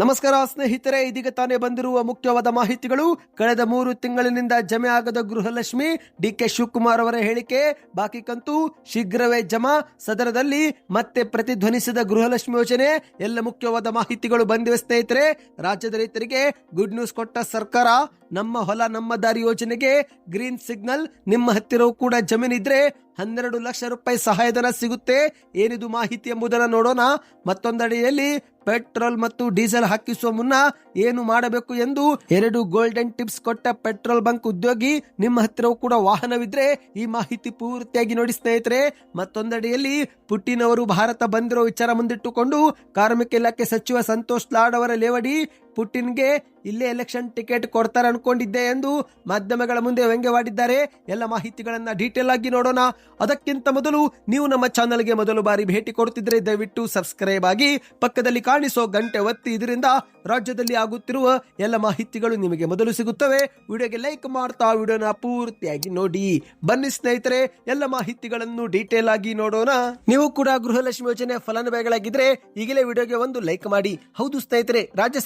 ನಮಸ್ಕಾರ ಸ್ನೇಹಿತರೆ, ಇದೀಗ ತಾನೇ ಬಂದಿರುವ ಮುಖ್ಯವಾದ ಮಾಹಿತಿಗಳು. ಕಳೆದ ಮೂರು ತಿಂಗಳಿನಿಂದ ಜಮೆ ಆಗದ ಗೃಹಲಕ್ಷ್ಮಿ ಡಿ ಕೆ ಶಿವಕುಮಾರ್ ಅವರ ಹೇಳಿಕೆ. ಬಾಕಿ ಕಂತು ಶೀಘ್ರವೇ ಜಮಾ. ಸದನದಲ್ಲಿ ಮತ್ತೆ ಪ್ರತಿಧ್ವನಿಸಿದ ಗೃಹಲಕ್ಷ್ಮಿ ಯೋಜನೆ. ಎಲ್ಲ ಮುಖ್ಯವಾದ ಮಾಹಿತಿಗಳು ಬಂದಿವೆ ಸ್ನೇಹಿತರೆ. ರಾಜ್ಯದ ರೈತರಿಗೆ ಗುಡ್ ನ್ಯೂಸ್ ಕೊಟ್ಟ ಸರ್ಕಾರ, ನಮ್ಮ ಹೊಲ, ನಮ್ಮ ದಾರಿ ಯೋಜನೆಗೆ ಗ್ರೀನ್ ಸಿಗ್ನಲ್ ನಿಮ್ಮ ಹತ್ತಿರವೂ ಕೂಡ ಜಮೀನಿದ್ರೆ ಹನ್ನೆರಡು ಲಕ್ಷ ರೂಪಾಯಿ ಸಹಾಯಧನ ಸಿಗುತ್ತೆ. ಏನಿದು ಮಾಹಿತಿ ಎಂಬುದನ್ನು ನೋಡೋಣ. ಮತ್ತೊಂದಡಿಯಲ್ಲಿ ಪೆಟ್ರೋಲ್ ಮತ್ತು ಡೀಸೆಲ್ ಹಾಕಿಸುವ ಮುನ್ನ ಏನು ಮಾಡಬೇಕು ಎಂದು ಎರಡು ಗೋಲ್ಡನ್ ಟಿಪ್ಸ್ ಕೊಟ್ಟ ಪೆಟ್ರೋಲ್ ಬಂಕ್ ಉದ್ಯೋಗಿ ನಿಮ್ಮ ಹತ್ತಿರವೂ ಕೂಡ ವಾಹನವಿದ್ರೆ ಈ ಮಾಹಿತಿ ಪೂರ್ತಿಯಾಗಿ ನೋಡಿ ಸ್ನೇಹಿತರೆ. ಮತ್ತೊಂದಡಿಯಲ್ಲಿ ಪುಟಿನ್ ಅವರು ಭಾರತ ಬಂದಿರೋ ವಿಚಾರ ಮುಂದಿಟ್ಟುಕೊಂಡು ಕಾರ್ಮಿಕ ಇಲಾಖೆ ಸಚಿವ ಸಂತೋಷ್ ಲಾಡ್ ಅವರ ಲೇವಡಿ ಪುಟಿನ್ಗೆ ಇಲ್ಲೇ ಎಲೆಕ್ಷನ್ ಟಿಕೆಟ್ ಕೊಡ್ತಾರೆ ಅನ್ಕೊಂಡಿದ್ದೆ ಎಂದು ಮಾಧ್ಯಮಗಳ ಮುಂದೆ ವ್ಯಂಗ್ಯವಾಡಿದ್ದಾರೆ. ಎಲ್ಲ ಮಾಹಿತಿಗಳನ್ನ ಡೀಟೇಲ್ ಆಗಿ ನೋಡೋಣ. ಅದಕ್ಕಿಂತ ಮೊದಲು ನೀವು ನಮ್ಮ ಚಾನಲ್ಗೆ ಮೊದಲು ಬಾರಿ ಭೇಟಿ ಕೊಡ್ತಿದ್ರೆ ದಯವಿಟ್ಟು ಸಬ್ಸ್ಕ್ರೈಬ್ ಆಗಿ ಪಕ್ಕದಲ್ಲಿ ಕಾಣಿಸೋ ಗಂಟೆ ಒತ್ತಿ ಇದರಿಂದ ರಾಜ್ಯದಲ್ಲಿ ಆಗುತ್ತಿರುವ ಎಲ್ಲ ಮಾಹಿತಿಗಳು ನಿಮಗೆ ಮೊದಲು ಸಿಗುತ್ತವೆ. ವಿಡಿಯೋಗೆ ಲೈಕ್ ಮಾಡ್ತಾ ವಿಡಿಯೋನ ಪೂರ್ತಿಯಾಗಿ ನೋಡಿ. ಬನ್ನಿ ಸ್ನೇಹಿತರೆ, ಎಲ್ಲ ಮಾಹಿತಿಗಳನ್ನು ಡೀಟೇಲ್ ಆಗಿ ನೋಡೋಣ. ನೀವು ಕೂಡ ಗೃಹಲಕ್ಷ್ಮಿ ಯೋಜನೆ ಫಲಾನುಭವಿಗಳಾಗಿದ್ರೆ ಈಗಲೇ ವಿಡಿಯೋಗೆ ಒಂದು ಲೈಕ್ ಮಾಡಿ. ಹೌದು ಸ್ನೇಹಿತರೆ, ರಾಜ್ಯ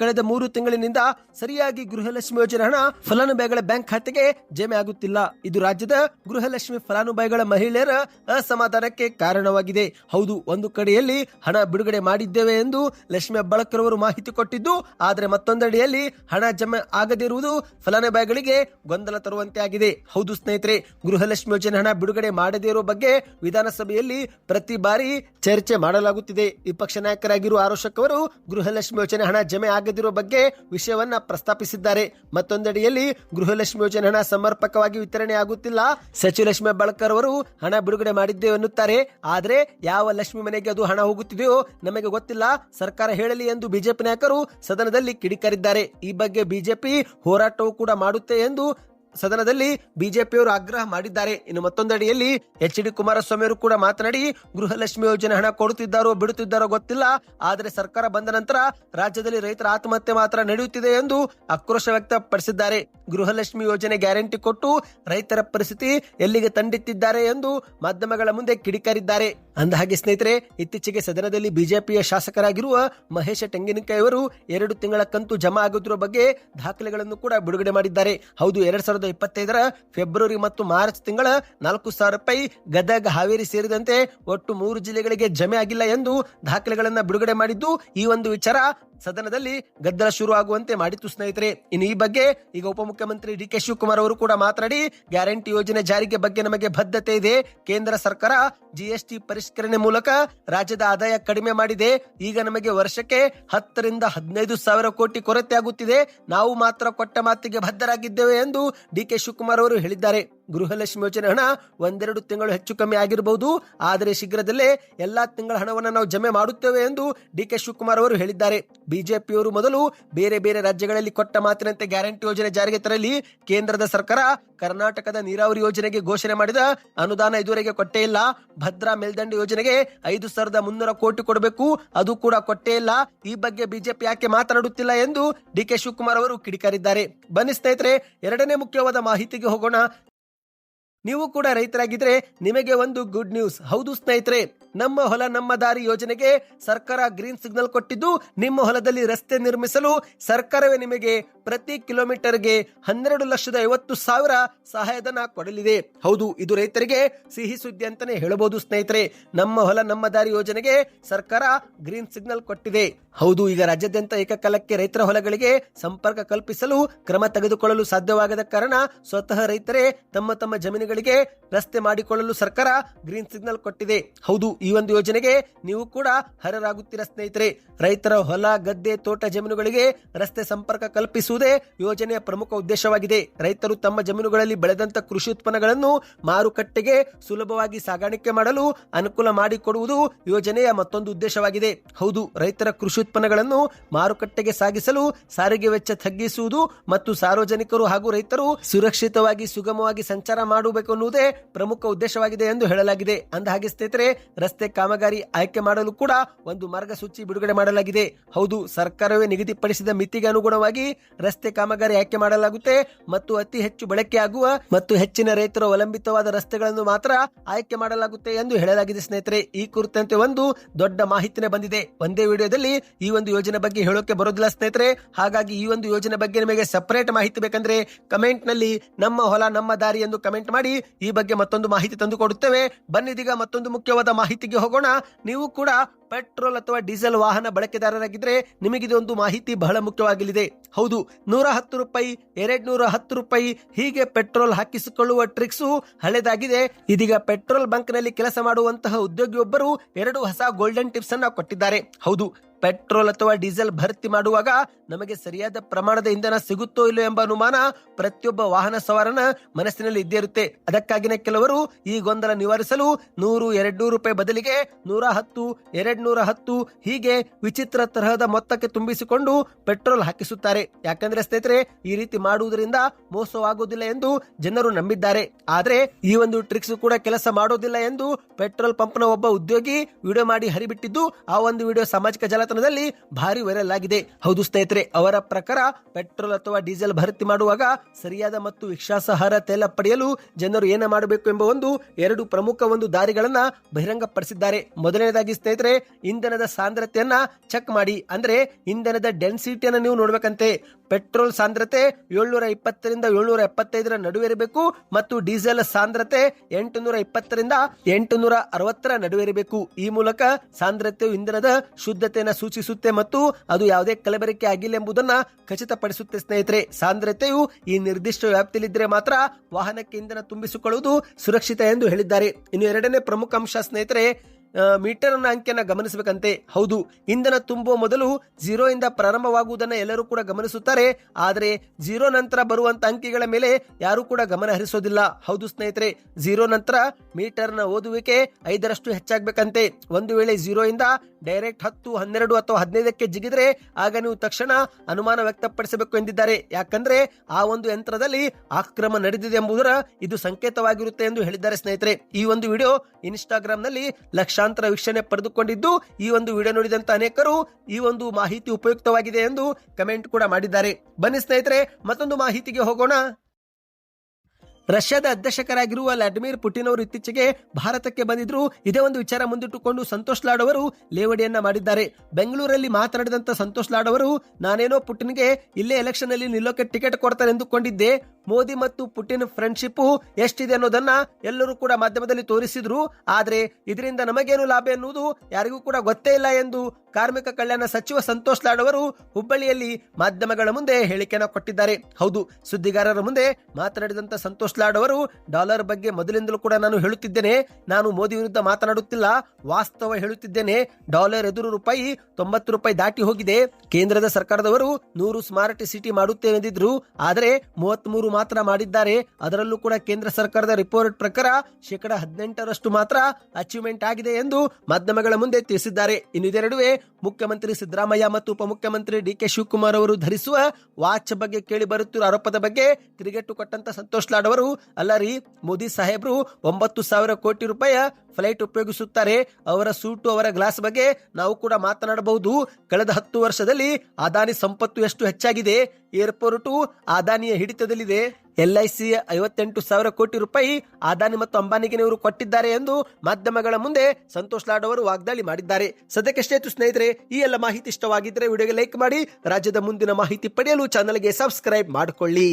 ಕಳೆದ ಮೂರು ತಿಂಗಳಿನಿಂದ ಸರಿಯಾಗಿ ಗೃಹಲಕ್ಷ್ಮಿ ಯೋಜನೆ ಹಣ ಫಲಾನುಭವಿಗಳ ಬ್ಯಾಂಕ್ ಖಾತೆಗೆ ಜಮೆ ಆಗುತ್ತಿಲ್ಲ. ಇದು ರಾಜ್ಯದ ಗೃಹಲಕ್ಷ್ಮಿ ಫಲಾನುಭವಿಗಳ ಮಹಿಳೆಯರ ಅಸಮಾಧಾನಕ್ಕೆ ಕಾರಣವಾಗಿದೆ. ಹೌದು, ಒಂದು ಕಡೆಯಲ್ಲಿ ಹಣ ಬಿಡುಗಡೆ ಮಾಡಿದ್ದೇವೆ ಎಂದು ಲಕ್ಷ್ಮಿ ಹೆಬ್ಬಾಳ್ಕರ್ ಅವರು ಮಾಹಿತಿ ಕೊಟ್ಟಿದ್ದು, ಆದರೆ ಮತ್ತೊಂದೆಡೆಯಲ್ಲಿ ಹಣ ಜಮೆ ಆಗದಿರುವುದು ಫಲಾನುಭವಿಗಳಿಗೆ ಗೊಂದಲ ತರುವಂತೆ ಆಗಿದೆ ಹೌದು ಸ್ನೇಹಿತರೆ, ಗೃಹಲಕ್ಷ್ಮಿ ಯೋಜನೆ ಹಣ ಬಿಡುಗಡೆ ಮಾಡದೇ ಇರುವ ಬಗ್ಗೆ ವಿಧಾನಸಭೆಯಲ್ಲಿ ಪ್ರತಿ ಬಾರಿ ಚರ್ಚೆ ಮಾಡಲಾಗುತ್ತಿದೆ. ವಿಪಕ್ಷ ನಾಯಕರಾಗಿರುವ ಆರೋಶಕ್ ಅವರು ಗೃಹಲಕ್ಷ್ಮಿ ಯೋಜನೆ ಹಣ ಜಮೆ ಆಗದಿರುವ ಬಗ್ಗೆ ವಿಷಯವನ್ನ ಪ್ರಸ್ತಾಪಿಸಿದ್ದಾರೆ. ಮತ್ತೊಂದೆಡೆಯಲ್ಲಿ ಗೃಹಲಕ್ಷ್ಮಿ ಯೋಜನೆ ಹಣ ಸಮರ್ಪಕವಾಗಿ ವಿತರಣೆ ಆಗುತ್ತಿಲ್ಲ. ಸಚಿವ ಲಕ್ಷ್ಮಿ ಹೆಬ್ಬಾಳ್ಕರ್ ಅವರು ಹಣ ಬಿಡುಗಡೆ ಮಾಡಿದ್ದೇವೆ ಎನ್ನುತ್ತಾರೆ ಆದರೆ ಯಾವ ಲಕ್ಷ್ಮಿ ಮನೆಗೆ ಅದು ಹಣ ಹೋಗುತ್ತಿದೆಯೋ ನಮಗೆ ಗೊತ್ತಿಲ್ಲ. ಸರ್ಕಾರ ಹೇಳಲಿ ಎಂದು ಬಿಜೆಪಿ ನಾಯಕರು ಸದನದಲ್ಲಿ ಕಿಡಿಕಾರಿದ್ದಾರೆ. ಈ ಬಗ್ಗೆ ಬಿಜೆಪಿ ಹೋರಾಟವೂ ಕೂಡ ಮಾಡುತ್ತೆ ಎಂದು ಸದನದಲ್ಲಿ ಬಿಜೆಪಿಯವರು ಆಗ್ರಹ ಮಾಡಿದ್ದಾರೆ. ಇನ್ನು ಮತ್ತೊಂದಡಿಯಲ್ಲಿ ಎಚ್ ಡಿ ಕುಮಾರಸ್ವಾಮಿ ಅವರು ಕೂಡ ಮಾತನಾಡಿ, ಗೃಹಲಕ್ಷ್ಮಿ ಯೋಜನೆ ಹಣ ಕೊಡುತ್ತಿದ್ದಾರೋ ಬಿಡುತ್ತಿದ್ದಾರೋ ಗೊತ್ತಿಲ್ಲ. ಆದರೆ ಸರ್ಕಾರ ಬಂದ ನಂತರ ರಾಜ್ಯದಲ್ಲಿ ರೈತರ ಆತ್ಮಹತ್ಯೆ ಮಾತ್ರ ನಡೆಯುತ್ತಿದೆ ಎಂದು ಆಕ್ರೋಶ ವ್ಯಕ್ತಪಡಿಸಿದ್ದಾರೆ. ಗೃಹಲಕ್ಷ್ಮಿ ಯೋಜನೆ ಗ್ಯಾರಂಟಿ ಕೊಟ್ಟು ರೈತರ ಪರಿಸ್ಥಿತಿ ಎಲ್ಲಿಗೆ ತಂಡಿತ್ತಿದ್ದಾರೆ ಎಂದು ಮಾಧ್ಯಮಗಳ ಮುಂದೆ ಕಿಡಿಕಾರಿದ್ದಾರೆ. ಅಂದಹಾಗೆ ಸ್ನೇಹಿತರೆ, ಇತ್ತೀಚೆಗೆ ಸದನದಲ್ಲಿ ಬಿಜೆಪಿಯ ಶಾಸಕರಾಗಿರುವ ಮಹೇಶ ತೆಂಗಿನಕಾಯಿ ಅವರು ಎರಡು ತಿಂಗಳ ಕಂತು ಜಮಾ ಆಗುತ್ತಿರುವ ಬಗ್ಗೆ ದಾಖಲೆಗಳನ್ನು ಕೂಡ ಬಿಡುಗಡೆ ಮಾಡಿದ್ದಾರೆ. ಹೌದು, ಎರಡ್ ಸಾವಿರದ ಇಪ್ಪತ್ತೈದರ ಫೆಬ್ರವರಿ ಮತ್ತು ಮಾರ್ಚ್ ತಿಂಗಳ ನಾಲ್ಕು ಸಾವಿರ ರೂಪಾಯಿ ಗದಗ ಹಾವೇರಿ ಸೇರಿದಂತೆ ಒಟ್ಟು ಮೂರು ಜಿಲ್ಲೆಗಳಿಗೆ ಜಮೆ ಆಗಿಲ್ಲ ಎಂದು ದಾಖಲೆಗಳನ್ನು ಬಿಡುಗಡೆ ಮಾಡಿದ್ದು, ಈ ಒಂದು ವಿಚಾರ ಸದನದಲ್ಲಿ ಗದ್ದಲ ಶುರು ಆಗುವಂತೆ ಮಾಡಿತ್ತು ಸ್ನೇಹಿತರೆ. ಇನ್ನು ಈ ಬಗ್ಗೆ ಈಗ ಉಪಮುಖ್ಯಮಂತ್ರಿ ಡಿ ಕೆ ಶಿವಕುಮಾರ್ ಅವರು ಕೂಡ ಮಾತನಾಡಿ, ಗ್ಯಾರಂಟಿ ಯೋಜನೆ ಜಾರಿಗೆ ಬಗ್ಗೆ ನಮಗೆ ಬದ್ಧತೆ ಇದೆ. ಕೇಂದ್ರ ಸರ್ಕಾರ ಜಿಎಸ್ಟಿ ಪರಿಷ್ಕರಣೆ ಮೂಲಕ ರಾಜ್ಯದ ಆದಾಯ ಕಡಿಮೆ ಮಾಡಿದೆ. ಈಗ ನಮಗೆ ವರ್ಷಕ್ಕೆ ಹತ್ತರಿಂದ ಹದಿನೈದು ಸಾವಿರ ಕೋಟಿ ಕೊರತೆ ಆಗುತ್ತಿದೆ. ನಾವು ಮಾತ್ರ ಕೊಟ್ಟ ಮಾತಿಗೆ ಬದ್ಧರಾಗಿದ್ದೇವೆ ಎಂದು ಡಿ ಕೆ ಶಿವಕುಮಾರ್ ಅವರು ಹೇಳಿದ್ದಾರೆ. ಗೃಹಲಕ್ಷ್ಮಿ ಯೋಜನೆ ಹಣ ಒಂದೆರಡು ತಿಂಗಳು ಹೆಚ್ಚು ಕಮ್ಮಿ ಆಗಿರಬಹುದು ಆದರೆ ಶೀಘ್ರದಲ್ಲೇ ಎಲ್ಲಾ ತಿಂಗಳ ಹಣವನ್ನು ನಾವು ಜಮೆ ಮಾಡುತ್ತೇವೆ ಎಂದು ಡಿ ಕೆ ಶಿವಕುಮಾರ್ ಅವರು ಹೇಳಿದ್ದಾರೆ. ಬಿಜೆಪಿಯವರು ಮೊದಲು ಬೇರೆ ಬೇರೆ ರಾಜ್ಯಗಳಲ್ಲಿ ಕೊಟ್ಟ ಮಾತಿನಂತೆ ಗ್ಯಾರಂಟಿ ಯೋಜನೆ ಜಾರಿಗೆ ತರಲಿ. ಕೇಂದ್ರದ ಸರ್ಕಾರ ಕರ್ನಾಟಕದ ನೀರಾವರಿ ಯೋಜನೆಗೆ ಘೋಷಣೆ ಮಾಡಿದ ಅನುದಾನ ಇದುವರೆಗೆ ಕೊಟ್ಟೇ ಇಲ್ಲ. ಭದ್ರಾ ಮೇಲ್ದಂಡ ಯೋಜನೆಗೆ ಐದು ಸಾವಿರದ ಮುನ್ನೂರ ಕೋಟಿ ಕೊಡಬೇಕು. ಅದು ಕೂಡ ಕೊಟ್ಟೇ ಇಲ್ಲ. ಈ ಬಗ್ಗೆ ಬಿಜೆಪಿ ಯಾಕೆ ಮಾತನಾಡುತ್ತಿಲ್ಲ ಎಂದು ಡಿ ಕೆ ಶಿವಕುಮಾರ್ ಅವರು ಕಿಡಿಕಾರಿದ್ದಾರೆ. ಬನ್ನಿ ಸ್ನೇಹಿತರೆ, ಎರಡನೇ ಮುಖ್ಯವಾದ ಮಾಹಿತಿಗೆ ಹೋಗೋಣ. ನೀವು ಕೂಡ ರೈತರಾಗಿದ್ರೆ ನಿಮಗೆ ಒಂದು ಗುಡ್ ನ್ಯೂಸ್ ಹೌದು ಸ್ನೇಹಿತರೆ, ನಮ್ಮ ಹೊಲ ನಮ್ಮ ದಾರಿ ಯೋಜನೆಗೆ ಸರ್ಕಾರ ಗ್ರೀನ್ ಸಿಗ್ನಲ್ ಕೊಟ್ಟಿದ್ದು ನಿಮ್ಮ ಹೊಲದಲ್ಲಿ ರಸ್ತೆ ನಿರ್ಮಿಸಲು ಸರ್ಕಾರವೇ ನಿಮಗೆ ಪ್ರತಿ ಕಿಲೋಮೀಟರ್ಗೆ ಹನ್ನೆರಡು ಲಕ್ಷದ ಐವತ್ತು ಸಾವಿರ ಸಹಾಯಧನ ಕೊಡಲಿದೆ. ಹೌದು, ಇದು ರೈತರಿಗೆ ಸಿಹಿ ಸುದ್ದಿ ಅಂತಾನೆ ಹೇಳಬಹುದು ಸ್ನೇಹಿತರೆ. ನಮ್ಮ ಹೊಲ ನಮ್ಮ ದಾರಿ ಯೋಜನೆಗೆ ಸರ್ಕಾರ ಗ್ರೀನ್ ಸಿಗ್ನಲ್ ಕೊಟ್ಟಿದೆ. ಹೌದು, ಈಗ ರಾಜ್ಯಾದ್ಯಂತ ಏಕಕಾಲಕ್ಕೆ ರೈತರ ಹೊಲಗಳಿಗೆ ಸಂಪರ್ಕ ಕಲ್ಪಿಸಲು ಕ್ರಮ ತೆಗೆದುಕೊಳ್ಳಲು ಸಾಧ್ಯವಾಗದ ಕಾರಣ ಸ್ವತಃ ರೈತರೇ ತಮ್ಮ ತಮ್ಮ ಜಮೀನುಗಳಿಗೆ ರಸ್ತೆ ಮಾಡಿಕೊಳ್ಳಲು ಸರ್ಕಾರ ಗ್ರೀನ್ ಸಿಗ್ನಲ್ ಕೊಟ್ಟಿದೆ. ಹೌದು, ಈ ಒಂದು ಯೋಜನೆಗೆ ನೀವು ಕೂಡ ಹರರಾಗುತ್ತೀರ ಸ್ನೇಹಿತರೆ? ರೈತರ ಹೊಲ, ಗದ್ದೆ, ತೋಟ ಜಮೀನುಗಳಿಗೆ ರಸ್ತೆ ಸಂಪರ್ಕ ಕಲ್ಪಿಸುವುದೇ ಯೋಜನೆಯ ಪ್ರಮುಖ ಉದ್ದೇಶವಾಗಿದೆ. ರೈತರು ತಮ್ಮ ಜಮೀನುಗಳಲ್ಲಿ ಬೆಳೆದಂತ ಕೃಷಿ ಉತ್ಪನ್ನಗಳನ್ನು ಮಾರುಕಟ್ಟೆಗೆ ಸುಲಭವಾಗಿ ಸಾಗಾಣಿಕೆ ಮಾಡಲು ಅನುಕೂಲ ಮಾಡಿಕೊಡುವುದು ಯೋಜನೆಯ ಮತ್ತೊಂದು ಉದ್ದೇಶವಾಗಿದೆ. ಹೌದು, ರೈತರ ಕೃಷಿ ಉತ್ಪನ್ನಗಳನ್ನು ಮಾರುಕಟ್ಟೆಗೆ ಸಾಗಿಸಲು ಸಾರಿಗೆ ವೆಚ್ಚ ತಗ್ಗಿಸುವುದು ಮತ್ತು ಸಾರ್ವಜನಿಕರು ಹಾಗೂ ರೈತರು ಸುರಕ್ಷಿತವಾಗಿ ಸುಗಮವಾಗಿ ಸಂಚಾರ ಮಾಡುವ ಮಾಡಬೇಕು ಅನ್ನುವುದೇ ಪ್ರಮುಖ ಉದ್ದೇಶವಾಗಿದೆ ಎಂದು ಹೇಳಲಾಗಿದೆ. ಅಂದ ಹಾಗೆ ಸ್ನೇಹಿತರೆ, ರಸ್ತೆ ಕಾಮಗಾರಿ ಆಯ್ಕೆ ಮಾಡಲು ಕೂಡ ಒಂದು ಮಾರ್ಗಸೂಚಿ ಬಿಡುಗಡೆ ಮಾಡಲಾಗಿದೆ. ಹೌದು, ಸರ್ಕಾರವೇ ನಿಗದಿಪಡಿಸಿದ ಮಿತಿಗೆ ಅನುಗುಣವಾಗಿ ರಸ್ತೆ ಕಾಮಗಾರಿ ಆಯ್ಕೆ ಮಾಡಲಾಗುತ್ತೆ ಮತ್ತು ಅತಿ ಹೆಚ್ಚು ಬಳಕೆಯಾಗುವ ಮತ್ತು ಹೆಚ್ಚಿನ ರೈತರು ಅವಲಂಬಿತವಾದ ರಸ್ತೆಗಳನ್ನು ಮಾತ್ರ ಆಯ್ಕೆ ಮಾಡಲಾಗುತ್ತೆ ಎಂದು ಹೇಳಲಾಗಿದೆ ಸ್ನೇಹಿತರೆ. ಈ ಕುರಿತಂತೆ ಒಂದು ದೊಡ್ಡ ಮಾಹಿತಿನೇ ಬಂದಿದೆ. ಒಂದೇ ವಿಡಿಯೋದಲ್ಲಿ ಈ ಒಂದು ಯೋಜನೆ ಬಗ್ಗೆ ಹೇಳೋಕೆ ಬರೋದಿಲ್ಲ ಸ್ನೇಹಿತರೆ. ಹಾಗಾಗಿ ಈ ಒಂದು ಯೋಜನೆ ಬಗ್ಗೆ ನಿಮಗೆ ಸಪರೇಟ್ ಮಾಹಿತಿ ಬೇಕಂದ್ರೆ ಕಮೆಂಟ್ನಲ್ಲಿ ನಮ್ಮ ಹೊಲ, ನಮ್ಮ ದಾರಿ ಎಂದು ಕಮೆಂಟ್ ಮಾಡಿ ಈ ಬಗ್ಗೆ ಮತ್ತೊಂದು ಮಾಹಿತಿ ತಂದು ಕೊಡುತ್ತೇವೆ. ಬನ್ನಿದೀಗ ಮತ್ತೊಂದು ಮುಖ್ಯವಾದ ಮಾಹಿತಿಗೆ ಹೋಗೋಣ. ನೀವು ಕೂಡ ಪೆಟ್ರೋಲ್ ಅಥವಾ ಡೀಸೆಲ್ ವಾಹನ ಬಳಕೆದಾರರಾಗಿದ್ರೆ ನಿಮಗೆ ಒಂದು ಮಾಹಿತಿ ಬಹಳ ಮುಖ್ಯವಾಗಲಿದೆ. ಹೌದು, ನೂರ ಹತ್ತು ರೂಪಾಯಿ ಎರಡ್ ನೂರ ಹತ್ತು ರೂಪಾಯಿ ಹೀಗೆ ಪೆಟ್ರೋಲ್ ಹಾಕಿಸಿಕೊಳ್ಳುವ ಟ್ರಿಕ್ಸು ಹಳೆದಾಗಿದೆ. ಇದೀಗ ಪೆಟ್ರೋಲ್ ಬಂಕ್ನಲ್ಲಿ ಕೆಲಸ ಮಾಡುವಂತಹ ಉದ್ಯೋಗಿಯೊಬ್ಬರು ಎರಡು ಹೊಸ ಗೋಲ್ಡನ್ ಟಿಪ್ಸ್ ಅನ್ನ ಕೊಟ್ಟಿದ್ದಾರೆ. ಹೌದು ಪೆಟ್ರೋಲ್ ಅಥವಾ ಡೀಸೆಲ್ ಭರ್ತಿ ಮಾಡುವಾಗ ನಮಗೆ ಸರಿಯಾದ ಪ್ರಮಾಣದ ಇಂಧನ ಸಿಗುತ್ತೋ ಇಲ್ಲೋ ಎಂಬ ಅನುಮಾನ ಪ್ರತಿಯೊಬ್ಬ ವಾಹನ ಸವಾರನ ಮನಸ್ಸಿನಲ್ಲಿ ಇದ್ದೇ ಇರುತ್ತೆ. ಅದಕ್ಕಾಗಿನೇ ಕೆಲವರು ಈ ಗೊಂದಲ ನಿವಾರಿಸಲು ನೂರು ಎರಡ್ ನೂರು ರೂಪಾಯಿ ಬದಲಿಗೆ ನೂರ ಹತ್ತು ಎರಡ್ ನೂರ ಹತ್ತು ಹೀಗೆ ವಿಚಿತ್ರ ತರಹದ ಮೊತ್ತಕ್ಕೆ ತುಂಬಿಸಿಕೊಂಡು ಪೆಟ್ರೋಲ್ ಹಾಕಿಸುತ್ತಾರೆ. ಯಾಕಂದ್ರೆ ಸ್ನೇಹಿತರೆ, ಈ ರೀತಿ ಮಾಡುವುದರಿಂದ ಮೋಸವಾಗುವುದಿಲ್ಲ ಎಂದು ಜನರು ನಂಬಿದ್ದಾರೆ. ಆದ್ರೆ ಈ ಒಂದು ಟ್ರಿಕ್ಸ್ ಕೂಡ ಕೆಲಸ ಮಾಡೋದಿಲ್ಲ ಎಂದು ಪೆಟ್ರೋಲ್ ಪಂಪ್ನ ಒಬ್ಬ ಉದ್ಯೋಗಿ ವಿಡಿಯೋ ಮಾಡಿ ಹರಿಬಿಟ್ಟಿದ್ದು, ಆ ಒಂದು ವಿಡಿಯೋ ಸಾಮಾಜಿಕ ಜಾಲತಾಣದಲ್ಲಿ ಭಾರಿ ವೈರಲ್ ಆಗಿದೆ. ಹೌದು ಸ್ನೇಹಿತರೆ, ಅವರ ಪ್ರಕಾರ ಪೆಟ್ರೋಲ್ ಅಥವಾ ಡೀಸೆಲ್ ಭರ್ತಿ ಮಾಡುವಾಗ ಸರಿಯಾದ ಮತ್ತು ವಿಶ್ವಾಸಾರ್ಹ ತೈಲ ಪಡೆಯಲು ಜನರು ಏನ ಮಾಡಬೇಕು ಎಂಬ ಒಂದು, ಎರಡು ಪ್ರಮುಖ ಒಂದು ದಾರಿಗಳನ್ನ ಬಹಿರಂಗಪಡಿಸಿದ್ದಾರೆ. ಮೊದಲನೇದಾಗಿ ಸ್ನೇಹಿತರೆ, ಇಂಧನದ ಸಾಂದ್ರತೆಯನ್ನ ಚೆಕ್ ಮಾಡಿ. ಅಂದ್ರೆ ಇಂಧನದ ಡೆನ್ಸಿಟಿಯನ್ನು ನೀವು ನೋಡ್ಬೇಕಂತೆ. ಪೆಟ್ರೋಲ್ ಸಾಂದ್ರತೆ ಏಳ್ನೂರ ಇಪ್ಪತ್ತರಿಂದ ಏಳ್ನೂರ ಎಪ್ಪತ್ತೈದರ ನಡುವೆ ಇರಬೇಕು ಮತ್ತು ಡೀಸೆಲ್ ಸಾಂದ್ರತೆ ಎಂಟುನೂರ ಇಪ್ಪತ್ತರಿಂದ ಎಂಟುನೂರ ಅರವತ್ತರ ನಡುವೆ ಇರಬೇಕು ಈ ಮೂಲಕ ಸಾಂದ್ರತೆಯು ಇಂಧನದ ಶುದ್ಧತೆಯನ್ನು ಸೂಚಿಸುತ್ತೆ ಮತ್ತು ಅದು ಯಾವುದೇ ಕಲಬೆರಕೆ ಆಗಿಲ್ಲ ಎಂಬುದನ್ನು ಖಚಿತಪಡಿಸುತ್ತೆ ಸ್ನೇಹಿತರೆ. ಸಾಂದ್ರತೆಯು ಈ ನಿರ್ದಿಷ್ಟ ವ್ಯಾಪ್ತಿಯಲ್ಲಿದ್ದರೆ ಮಾತ್ರ ವಾಹನಕ್ಕೆ ಇಂಧನ ತುಂಬಿಸಿಕೊಳ್ಳುವುದು ಸುರಕ್ಷಿತ ಎಂದು ಹೇಳಿದ್ದಾರೆ. ಇನ್ನು ಎರಡನೇ ಪ್ರಮುಖ ಅಂಶ ಸ್ನೇಹಿತರೆ ಮೀಟರ್ನ ಅಂಕಿಯನ್ನ ಗಮನಿಸಬೇಕಂತೆ. ಹೌದು, ಇಂಧನ ತುಂಬುವ ಮೊದಲು ಜೀರೋ ಇಂದ ಪ್ರಾರಂಭವಾಗುವುದನ್ನ ಎಲ್ಲರೂ ಕೂಡ ಗಮನಿಸುತ್ತಾರೆ. ಆದರೆ ಜೀರೋ ನಂತರ ಬರುವಂತ ಅಂಕಿಗಳ ಮೇಲೆ ಯಾರು ಕೂಡ ಗಮನ ಹರಿಸೋದಿಲ್ಲ. ಹೌದು ಸ್ನೇಹಿತರೆ ಜೀರೋ ನಂತರ ಮೀಟರ್ನ ಓದುವಿಕೆ ಐದರಷ್ಟು ಹೆಚ್ಚಾಗಬೇಕಂತೆ. ಒಂದು ವೇಳೆ ಜೀರೋ ಇಂದ ಡೈರೆಕ್ಟ್ ಹತ್ತು, ಹನ್ನೆರಡು ಅಥವಾ ಹದಿನೈದಕ್ಕೆ ಜಿಗಿದ್ರೆ ಆಗ ನೀವು ತಕ್ಷಣ ಅನುಮಾನ ವ್ಯಕ್ತಪಡಿಸಬೇಕು ಎಂದಿದ್ದಾರೆ. ಯಾಕಂದ್ರೆ ಆ ಒಂದು ಯಂತ್ರದಲ್ಲಿ ಆಕ್ರಮ ನಡೆದಿದೆ ಎಂಬುದರ ಇದು ಸಂಕೇತವಾಗಿರುತ್ತೆ ಎಂದು ಹೇಳಿದ್ದಾರೆ ಸ್ನೇಹಿತರೆ. ಈ ಒಂದು ವಿಡಿಯೋ ಇನ್ಸ್ಟಾಗ್ರಾಮ್ನಲ್ಲಿ ಲಕ್ಷಾಂತರ ವೀಕ್ಷಣೆ ಪಡೆದುಕೊಂಡಿದ್ದು ಈ ಒಂದು ವಿಡಿಯೋ ನೋಡಿದಂತ ಅನೇಕರು ಈ ಒಂದು ಮಾಹಿತಿ ಉಪಯುಕ್ತವಾಗಿದೆ ಎಂದು ಕಮೆಂಟ್ ಕೂಡ ಮಾಡಿದ್ದಾರೆ. ಬನ್ನಿ ಸ್ನೇಹಿತರೆ, ಮತ್ತೊಂದು ಮಾಹಿತಿಗೆ ಹೋಗೋಣ. ರಷ್ಯಾದ ಅಧ್ಯಕ್ಷಕರಾಗಿರುವ ವ್ಲಾಡಿಮಿರ್ ಪುಟಿನ್ ಅವರು ಇತ್ತೀಚೆಗೆ ಭಾರತಕ್ಕೆ ಬಂದಿದ್ರು ಇದೇ ಒಂದು ವಿಚಾರ ಮುಂದಿಟ್ಟುಕೊಂಡು ಸಂತೋಷ್ ಲಾಡ್ ಅವರು ಲೇವಡಿಯನ್ನ ಮಾಡಿದ್ದಾರೆ. ಬೆಂಗಳೂರಲ್ಲಿ ಮಾತನಾಡಿದಂತ ಸಂತೋಷ್ ಲಾಡ್ ಅವರು, ನಾನೇನೋ ಪುಟಿನ್ಗೆ ಇಲ್ಲೇ ಎಲೆಕ್ಷನ್ ಅಲ್ಲಿ ನಿಲ್ಲೋಕೆ ಟಿಕೆಟ್ ಕೊಡ್ತಾರೆ ಎಂದುಕೊಂಡಿದ್ದೆ. ಮೋದಿ ಮತ್ತು ಪುಟಿನ್ ಫ್ರೆಂಡ್ಶಿಪ್ ಎಷ್ಟಿದೆ ಅನ್ನೋದನ್ನ ಎಲ್ಲರೂ ಕೂಡ ಮಾಧ್ಯಮದಲ್ಲಿ ತೋರಿಸಿದ್ರು. ಆದ್ರೆ ಇದರಿಂದ ನಮಗೇನು ಲಾಭ ಎನ್ನುವುದು ಯಾರಿಗೂ ಕೂಡ ಗೊತ್ತೇ ಇಲ್ಲ ಎಂದು ಕಾರ್ಮಿಕ ಕಲ್ಯಾಣ ಸಚಿವ ಸಂತೋಷ್ ಲಾಡ್ ಅವರು ಹುಬ್ಬಳ್ಳಿಯಲ್ಲಿ ಮಾಧ್ಯಮಗಳ ಮುಂದೆ ಹೇಳಿಕೆಯನ್ನು ಕೊಟ್ಟಿದ್ದಾರೆ. ಹೌದು, ಸುದ್ದಿಗಾರರ ಮುಂದೆ ಮಾತನಾಡಿದಂತ ಸಂತೋಷ್ ಲಾಡ್ ಅವರು, ಡಾಲರ್ ಬಗ್ಗೆ ಮೊದಲಿಂದಲೂ ಕೂಡ ನಾನು ಹೇಳುತ್ತಿದ್ದೇನೆ. ನಾನು ಮೋದಿ ವಿರುದ್ಧ ಮಾತನಾಡುತ್ತಿಲ್ಲ. ವಾಸ್ತವ ಹೇಳುತ್ತಿದ್ದೇನೆ. ಡಾಲರ್ ಎದುರು ರೂಪಾಯಿ ತೊಂಬತ್ತು ರೂಪಾಯಿ ದಾಟಿ ಹೋಗಿದೆ. ಕೇಂದ್ರದ ಸರ್ಕಾರದವರು ನೂರು ಸ್ಮಾರ್ಟ್ ಸಿಟಿ ಮಾಡುತ್ತೇವೆ ಎಂದಿದ್ರು. ಆದರೆ ಮೂವತ್ತ್ ಮೂರು ಮಾತ್ರ ಮಾಡಿದ್ದಾರೆ. ಅದರಲ್ಲೂ ಕೂಡ ಕೇಂದ್ರ ಸರ್ಕಾರದ ರಿಪೋರ್ಟ್ ಪ್ರಕಾರ ಶೇಕಡ ಹದಿನೆಂಟರಷ್ಟು ಮಾತ್ರ ಅಚೀವ್ಮೆಂಟ್ ಆಗಿದೆ ಎಂದು ಮಾಧ್ಯಮಗಳ ಮುಂದೆ ತಿಳಿಸಿದ್ದಾರೆ. ಇನ್ನು ಇದೆರಡುವೆ ಮುಖ್ಯಮಂತ್ರಿ ಸಿದ್ದರಾಮಯ್ಯ ಮತ್ತು ಉಪಮುಖ್ಯಮಂತ್ರಿ ಡಿ ಕೆ ಶಿವಕುಮಾರ್ ಅವರು ಧರಿಸುವ ವಾಚ್ ಬಗ್ಗೆ ಕೇಳಿ ಬರುತ್ತಿರುವ ಆರೋಪದ ಬಗ್ಗೆ ತಿರುಗೇಟು ಕೊಟ್ಟಂತ ಸಂತೋಷ್ ಲಾಡ್ ಅವರು, ಅಲ್ಲ ರೀ, ಮೋದಿ ಸಾಹೇಬರು ಒಂಬತ್ತು ಸಾವಿರ ಕೋಟಿ ರೂಪಾಯಿ ಫ್ಲೈಟ್ ಉಪಯೋಗಿಸುತ್ತಾರೆ, ಅವರ ಸೂಟು, ಅವರ ಗ್ಲಾಸ್ ಬಗ್ಗೆ ನಾವು ಕೂಡ ಮಾತನಾಡಬಹುದು. ಕಳೆದ ಹತ್ತು ವರ್ಷದಲ್ಲಿ ಅದಾನಿ ಸಂಪತ್ತು ಎಷ್ಟು ಹೆಚ್ಚಾಗಿದೆ, ಏರ್ಪೋರ್ಟು ಅದಾನಿಯ ಹಿಡಿತದಲ್ಲಿದೆ. ಎಲ್ ಐ ಸಿ ಐವತ್ತೆಂಟು ಸಾವಿರ ಕೋಟಿ ರೂಪಾಯಿ ಅದಾನಿ ಮತ್ತು ಅಂಬಾನಿಗೆ ಇವರು ಕೊಟ್ಟಿದ್ದಾರೆ ಎಂದು ಮಾಧ್ಯಮಗಳ ಮುಂದೆ ಸಂತೋಷ್ ಲಾಡ್ ಅವರು ವಾಗ್ದಾಳಿ ಮಾಡಿದ್ದಾರೆ. ಸದ್ಯಕ್ಕೆ ಸ್ನೇಹಿತರೆ, ಈ ಎಲ್ಲ ಮಾಹಿತಿ ಇಷ್ಟವಾಗಿದ್ದರೆ ವಿಡಿಯೋಗೆ ಲೈಕ್ ಮಾಡಿ, ರಾಜ್ಯದ ಮುಂದಿನ ಮಾಹಿತಿ ಪಡೆಯಲು ಚಾನಲ್ಗೆ ಸಬ್ಸ್ಕ್ರೈಬ್ ಮಾಡಿಕೊಳ್ಳಿ.